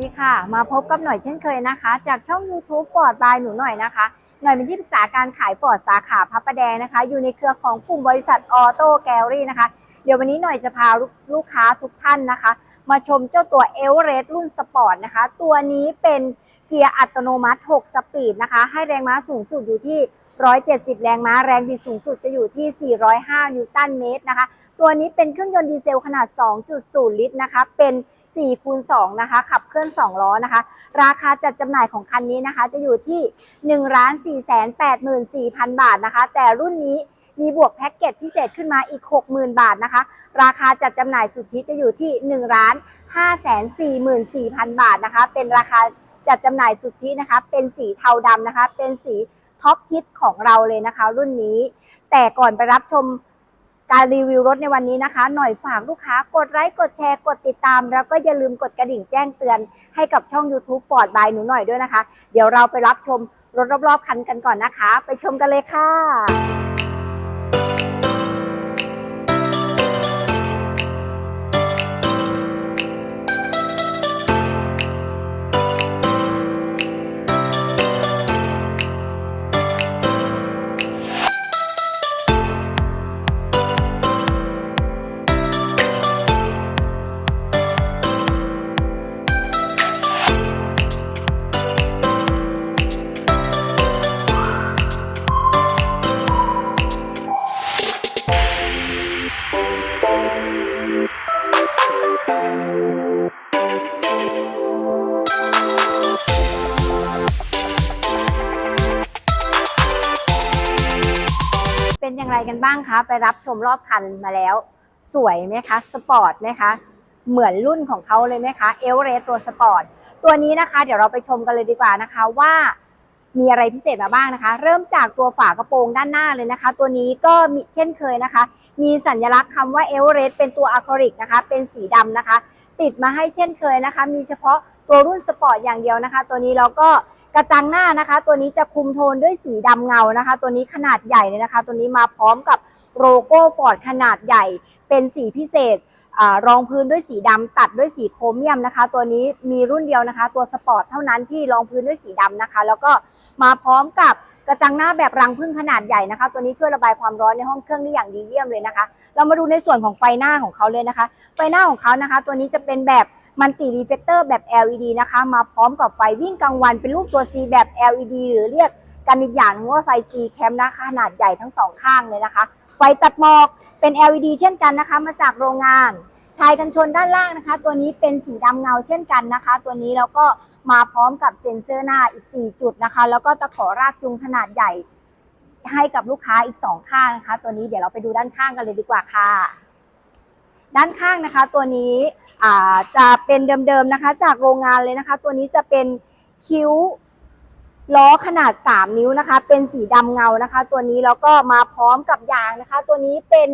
ดีค่ะ มาพบกับหน่อยเช่นเคยนะคะ จากช่อง YouTube ฟอร์ดบายหนูหน่อยนะคะ หน่อยเป็นที่ปรึกษาการขายฟอร์ดสาขาพระประแดงนะคะ อยู่ในเครือของกลุ่มบริษัทออโต้แกลลี่นะคะ เดี๋ยววันนี้หน่อยจะพาลูกค้าทุกท่านนะคะ มาชมเจ้าตัวเอเวอเรสต์รุ่นสปอร์ตนะคะ ตัวนี้เป็นเกียร์อัตโนมัติ 6 สปีดนะคะ ให้แรงม้าสูงสุดอยู่ที่ 170 แรงม้า แรงบิดสูงสุดจะอยู่ที่ 405 นิวตันเมตรนะคะ ตัวนี้เป็นเครื่องยนต์ดีเซลขนาด 2.0 ลิตรนะคะ เป็น 4คูณ2นะคะ ขับเคลื่อน 2 ล้อนะคะ ราคาจัดจำหน่ายของคันนี้นะคะ จะอยู่ที่ 1 4 8 4 0 0 0 บาทนะคะ แต่รุ่นนี้มีบวกแพ็กเกจพิเศษขึ้นมาอีก 60,000 บาทนะคะ ราคาจัดจำหน่ายสุทธิจะอยู่ที่ 1 5 4 4 0 0 0 บาทนะคะ เป็นราคาจัดจำหน่ายสุทธินะคะ เป็นสีเทาดำนะคะ เป็นสีท็อปฮิตของเราเลยนะคะ รุ่นนี้ แต่ก่อนไปรับชม การรีวิวรถในวันนี้นะคะ หน่อยฝากลูกค้ากดไลค์กดแชร์กดติดตาม แล้วก็อย่าลืมกดกระดิ่งแจ้งเตือน ให้กับช่อง YouTube Ford by หนูหน่อยด้วยนะคะ เดี๋ยวเราไปรับชมรถรอบๆคันกันก่อนนะคะ ไปชมกันเลยค่ะ อย่างไรกันบ้างคะ ไปรับชมรอบคันมาแล้ว สวยไหมคะ สปอร์ตไหมคะ เหมือนรุ่นของเขาเลยไหมคะเอเวอเรสตัวสปอร์ต ตัวนี้นะคะ เดี๋ยวเราไปชมกันเลยดีกว่านะคะว่ามีอะไรพิเศษมาบ้างนะคะ เริ่มจากตัวฝากระโปรงด้านหน้าเลยนะคะ ตัวนี้ก็มีเช่นเคยนะคะ มีสัญลักษณ์คำว่าเอเวอเรสเป็นตัวอะคริลิกนะคะ เป็นสีดำนะคะ ติดมาให้เช่นเคยนะคะ มีเฉพาะตัวรุ่นสปอร์ตอย่างเดียวนะคะ ตัวนี้เราก็ กระจังหน้านะคะ ตัวนี้จะคุมโทนด้วยสีดำเงานะคะ ตัวนี้ขนาดใหญ่เลยนะคะ ตัวนี้มาพร้อมกับโลโก้ฟอร์ดขนาดใหญ่ เป็นสีพิเศษอรองพื้นด้วยสีดำตัดด้วยสีโครเมียมนะคะ ตัวนี้มีรุ่นเดียวนะคะ ตัวสปอร์ตเท่านั้นที่รองพื้นด้วยสีดำนะคะ แล้วก็มาพร้อมกับกระจังหน้าแบบรังพึ่งขนาดใหญ่นะคะ ตัวนี้ช่วยระบายความร้อนในห้องเครื่องได้อย่างดีเยี่ยมเลยนะคะ เรามาดูในส่วนของไฟหน้าของเขาเลยนะคะ ไฟหน้าของเขานะคะ ตัวนี้จะเป็นแบบ มันติรีเฟกเตอร์แบบ LED นะคะ มาพร้อมกับไฟวิ่งกลางวันเป็นรูปตัว C แบบ LED หรือเรียกกันอีกอย่างว่าไฟ C แคมนะคะขนาดใหญ่ทั้งสองข้างเลยนะคะ ไฟตัดหมอกเป็น LED เช่นกันนะคะ มาจากโรงงานชายกันชนด้านล่างนะคะ ตัวนี้เป็นสีดำเงาเช่นกันนะคะ ตัวนี้แล้วก็มาพร้อมกับเซ็นเซอร์หน้าอีก 4 จุดนะคะ แล้วก็ตะขอรากจูงขนาดใหญ่ให้กับลูกค้าอีก 2 ข้างนะคะ ตัวนี้เดี๋ยวเราไปดูด้านข้างกันเลยดีกว่าค่ะ ด้านข้างนะคะ ตัวนี้ จะเป็นเดิมๆนะคะ จากโรงงานเลยนะคะ ตัวนี้จะเป็นคิ้วล้อขนาด 3 นิ้วนะคะ เป็นสีดำเงานะคะ ตัวนี้แล้วก็มาพร้อมกับยางนะคะ ตัวนี้เป็น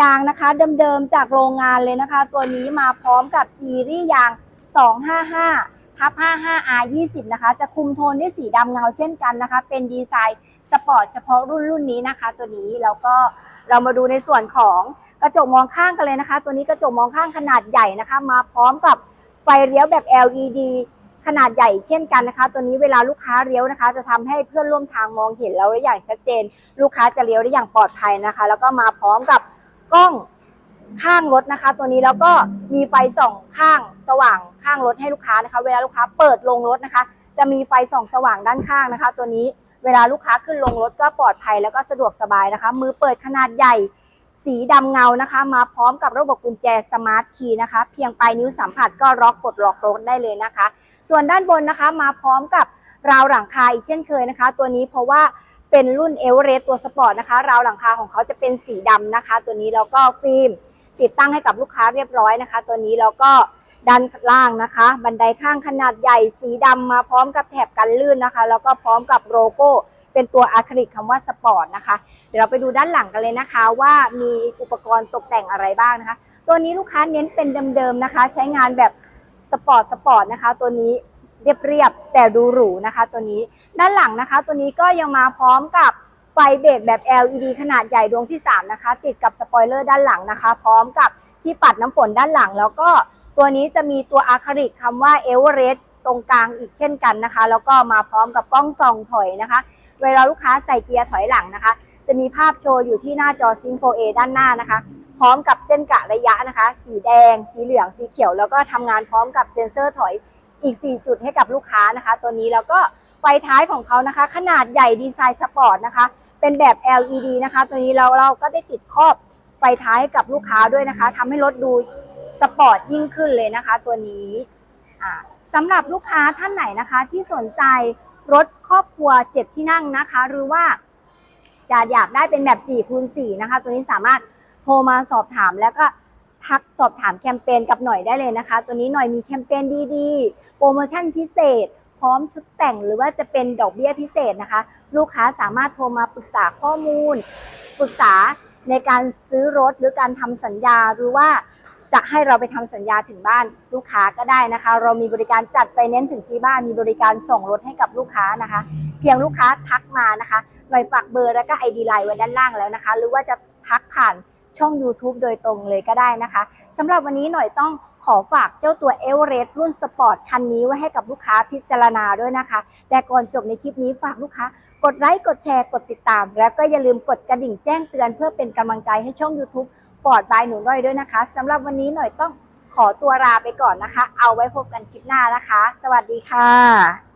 ยางนะคะเดิมๆจากโรงงานเลยนะคะ ตัวนี้มาพร้อมกับซีรีส์ยาง 255ทับ 55R20 นะคะ จะคุมโทนด้วยสีดำเงาเช่นกันนะคะ เป็นดีไซน์สปอร์ตเฉพาะรุ่นรุ่นนี้นะคะ ตัวนี้แล้วก็เรามาดูในส่วนของ กระจกมองข้างกันเลยนะคะ ตัวนี้กระจกมองข้างขนาดใหญ่นะคะ มาพร้อมกับไฟเลี้ยวแบบ LED ขนาดใหญ่เช่นกันนะคะ ตัวนี้เวลาลูกค้าเลี้ยวนะคะ จะทำให้เพื่อนร่วมทางมองเห็นเราได้อย่างชัดเจน ลูกค้าจะเลี้ยวได้อย่างปลอดภัยนะคะ แล้วก็มาพร้อมกับกล้องข้างรถนะคะ ตัวนี้แล้วก็มีไฟส่องข้างสว่างข้างรถให้ลูกค้านะคะ เวลาลูกค้าเปิดลงรถนะคะ จะมีไฟส่องสว่างด้านข้างนะคะ ตัวนี้เวลาลูกค้าขึ้นลงรถก็ปลอดภัยแล้วก็สะดวกสบายนะคะ มือเปิดขนาดใหญ่ สีดำเงานะคะ มาพร้อมกับระบบกุญแจสมาร์ทคีย์นะคะ เพียงปลายนิ้วสัมผัสก็ล็อกกดล็อกรถได้เลยนะคะ ส่วนด้านบนนะคะมาพร้อมกับราวหลังคาอีกเช่นเคยนะคะ ตัวนี้เพราะว่าเป็นรุ่นเอเวอเรสต์ตัวสปอร์ตนะคะ ราวหลังคาของเขาจะเป็นสีดำนะคะ ตัวนี้แล้วก็ฟิล์มติดตั้งให้กับลูกค้าเรียบร้อยนะคะ ตัวนี้แล้วก็ด้านล่างนะคะ บันไดข้างขนาดใหญ่สีดำมาพร้อมกับแถบกันลื่นนะคะ แล้วก็พร้อมกับโลโก้ เป็นตัวอะคริลิกคำว่าสปอร์ตนะคะ เดี๋ยวเราไปดูด้านหลังกันเลยนะคะ ว่ามีอุปกรณ์ตกแต่งอะไรบ้างนะคะ ตัวนี้ลูกค้าเน้นเป็นเดิมๆนะคะ ใช้งานแบบสปอร์ตสปอร์ตนะคะ ตัวนี้เรียบๆแต่ดูหรูนะคะ ตัวนี้ด้านหลังนะคะ ตัวนี้ก็ยังมาพร้อมกับไฟเบรกแบบ LED ขนาดใหญ่ดวงที่ 3 นะคะ ติดกับสปอยเลอร์ด้านหลังนะคะ พร้อมกับที่ปัดน้ำฝนด้านหลัง แล้วก็ตัวนี้จะมีตัวอะคริลิกคำว่าเอเวอเรสต์ตรงกลางอีกเช่นกันนะคะ แล้วก็มาพร้อมกับกล้องส่องถอยนะคะ เวลาลูกค้าใส่เกียร์ถอยหลังนะคะ จะมีภาพโชว์อยู่ที่หน้าจอซิงโฟเอด้านหน้านะคะ พร้อมกับเส้นกะระยะนะคะ สีแดง สีเหลือง สีเขียว แล้วก็ทำงานพร้อมกับเซ็นเซอร์ถอยอีก 4 จุดให้กับลูกค้านะคะ ตัวนี้แล้วก็ไฟท้ายของเขานะคะ ขนาดใหญ่ดีไซน์สปอร์ตนะคะ เป็นแบบ LED นะคะ ตัวนี้เราเราก็ได้ติดครอบไฟท้ายให้กับลูกค้าด้วยนะคะทำให้รถดูสปอร์ตยิ่งขึ้นเลยนะคะ ตัวนี้อ่าสำหรับลูกค้าท่านไหนนะคะที่สนใจ รถครอบครัว 7 ที่นั่งนะคะ หรือว่าจะอยากได้เป็นแบบ4คูณ4นะคะ ตัวนี้สามารถโทรมาสอบถามแล้วก็ทักสอบถามแคมเปญกับหน่อยได้เลยนะคะ ตัวนี้หน่อยมีแคมเปญดีๆ โปรโมชั่นพิเศษ พร้อมชุดแต่งหรือว่าจะเป็นดอกเบี้ยพิเศษนะคะ ลูกค้าสามารถโทรมาปรึกษาข้อมูล ปรึกษาในการซื้อรถหรือการทำสัญญาหรือว่า จะให้เราไปทำสัญญาถึงบ้านลูกค้าก็ได้นะคะ เรามีบริการจัดไฟแนนซ์ถึงที่บ้านมีบริการส่งรถให้กับลูกค้านะคะ เพียงลูกค้าทักมานะคะหน่อยฝากเบอร์แล้วก็ไอดีไลน์ไว้ด้านล่างแล้วนะคะ หรือว่าจะทักผ่านช่อง YouTube โดยตรงเลยก็ได้นะคะสำหรับวันนี้หน่อยต้องขอฝากเจ้าตัวเอเวอเรสต์รุ่นสปอร์ตคันนี้ไว้ให้กับลูกค้าพิจารณาด้วยนะคะ แต่ก่อนจบในคลิปนี้ฝากลูกค้ากดไลค์กดแชร์กดติดตาม แล้วก็อย่าลืมกดกระดิ่งแจ้งเตือนเพื่อเป็นกำลังใจให้ช่อง YouTube ฟอร์ดบายหนูน้อยด้วยนะคะสำหรับวันนี้หน่อยต้องขอตัวลาไปก่อนนะคะ เอาไว้พบกันคลิปหน้านะคะ สวัสดีค่ะ